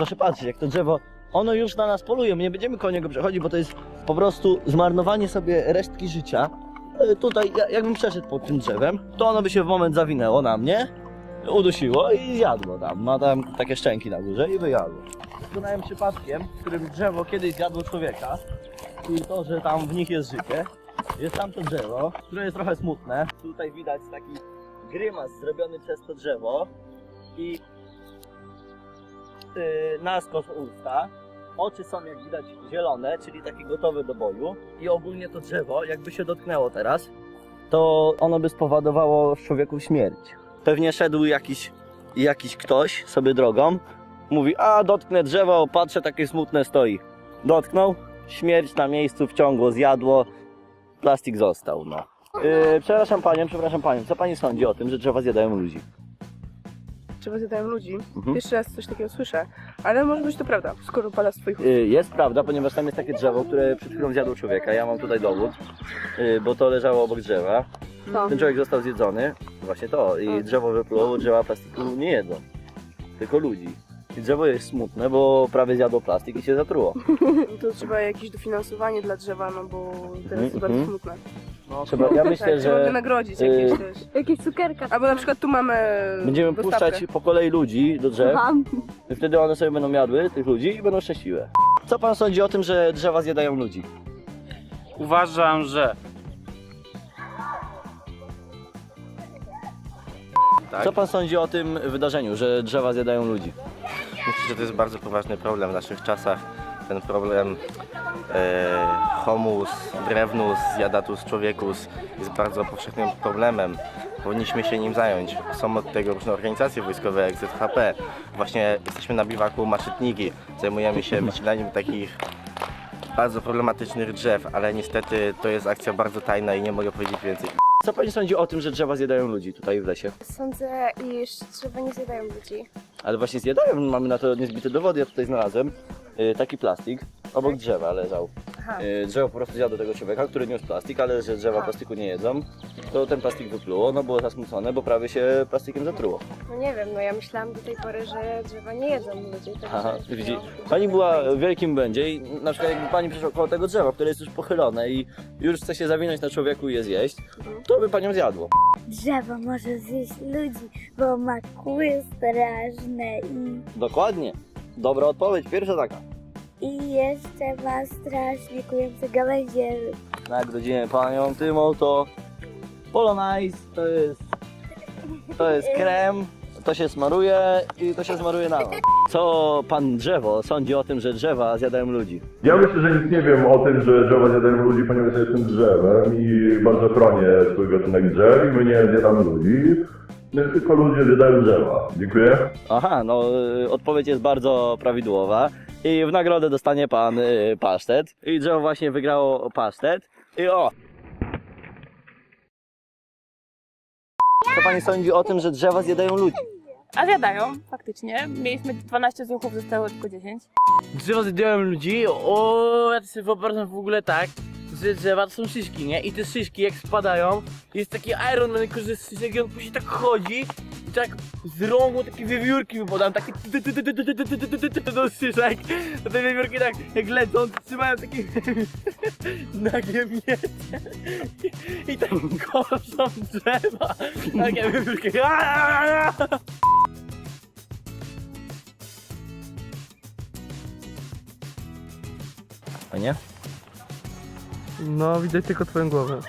proszę patrzeć, jak to drzewo, ono już na nas poluje, my nie będziemy koło niego przechodzić, bo to jest po prostu zmarnowanie sobie resztki życia. E, Tutaj, ja- jakbym przeszedł pod tym drzewem, to ono by się w moment zawinęło na mnie, udusiło i zjadło tam. Ma tam takie szczęki na górze i wyjadło. Dokonałem przypadkiem, w którym drzewo kiedyś zjadło człowieka i to, że tam w nich jest życie. Jest tam to drzewo, które jest trochę smutne. Tutaj widać taki grymas zrobiony przez to drzewo i naskos usta. Oczy są jak widać zielone, czyli takie gotowe do boju. I ogólnie to drzewo, jakby się dotknęło teraz, to ono by spowodowało w człowieku śmierć. Pewnie szedł jakiś, jakiś ktoś sobie drogą, mówi, a dotknę drzewo, patrzę, takie smutne stoi. Dotknął, śmierć na miejscu wciągło, zjadło, plastik został, no. Yy, przepraszam panią, przepraszam panią, co pani sądzi o tym, że drzewa zjadają ludzi? Trzeba zjadają ludzi. Mhm. Pierwszy raz coś takiego słyszę, ale może być to prawda, skoro pada z twoich ust. Y, Jest prawda, ponieważ tam jest takie drzewo, które przed chwilą zjadło człowieka. Ja mam tutaj dowód, y, bo to leżało obok drzewa. Co? Ten człowiek został zjedzony, właśnie to, i drzewo wypluło, bo drzewa plastiku nie jedzą, tylko ludzi. I drzewo jest smutne, bo prawie zjadło plastik i się zatruło. To trzeba jakieś dofinansowanie dla drzewa, no bo teraz Mhm, jest bardzo mhm. smutne. Trzeba, ja myślę, tak, trzeba że wynagrodzić y, jakieś też. Jakieś cukierka. Albo na przykład tu mamy będziemy dostawkę. puszczać po kolei ludzi do drzew Mam. i wtedy one sobie będą jadły, tych ludzi, i będą szczęśliwe. Co pan sądzi o tym, że drzewa zjadają ludzi? Uważam, że. Tak? Co pan sądzi o tym wydarzeniu, że drzewa zjadają ludzi? Myślę, że to jest bardzo poważny problem w naszych czasach. Ten problem e, homus, drewnus, jadatus człowiekus jest bardzo powszechnym problemem. Powinniśmy się nim zająć. Są od tego różne organizacje wojskowe jak ZHP. Właśnie jesteśmy na biwaku Maszytniki. Zajmujemy się wycinaniem takich bardzo problematycznych drzew, ale niestety to jest akcja bardzo tajna i nie mogę powiedzieć więcej. Co pani sądzi o tym, że drzewa zjadają ludzi tutaj w lesie? Sądzę, iż drzewa nie zjadają ludzi. Ale właśnie zjadają, mamy na to niezbite dowody, ja tutaj znalazłem y, taki plastik, obok drzewa leżał. Aha. Y, drzewo po prostu zjadło tego człowieka, który niósł plastik, ale że drzewa Aha. plastiku nie jedzą, to ten plastik wypluło, no było zasmucone, bo prawie się plastikiem zatruło. No nie wiem, no ja myślałam do tej pory, że drzewa nie jedzą ludzi. także- Aha, widzi, pani była w wielkim błędzie i na przykład jakby pani przeszła koło tego drzewa, które jest już pochylone i już chce się zawinąć na człowieku i je zjeść, to by panią zjadło. Drzewo może zjeść ludzi, bo ma kły straszne i, Dokładnie. Dobra odpowiedź, pierwsza taka. I jeszcze ma strasznie kujące gałęzie. No jak rodzimy panią Tymą, to Polonize to jest to jest krem, to się smaruje i to się smaruje na noc. Co pan drzewo sądzi o tym, że drzewa zjadają ludzi? Ja myślę, że nic nie wiem o tym, że drzewa zjadają ludzi, ponieważ ja jestem drzewem i bardzo chronię swój gatunek drzew i my nie zjadamy ludzi, my tylko ludzie zjadają drzewa. Dziękuję. Aha, no y, odpowiedź jest bardzo prawidłowa i w nagrodę dostanie pan y, pasztet. I drzewo właśnie wygrało pasztet. I o! Co pani sądzi o tym, że drzewa zjadają ludzi? A zjadają, faktycznie. Mieliśmy 12 zuchów, zostało tylko 10. Drzewa zjadają ludzi. O, ja to sobie wyobrażam w ogóle tak, że drzewa to są szyszki, nie? I te szyszki jak spadają, jest taki Iron Man, który z szyszek i on później tak chodzi i tak z rągu takie wiewiórki mu podam, takie do szyszek, to te wiewiórki tak jak lecą, trzymają takie nagie miecze i tak koszą drzewa, takie wiewiórki. Fajnie? No, widać tylko twoją głowę.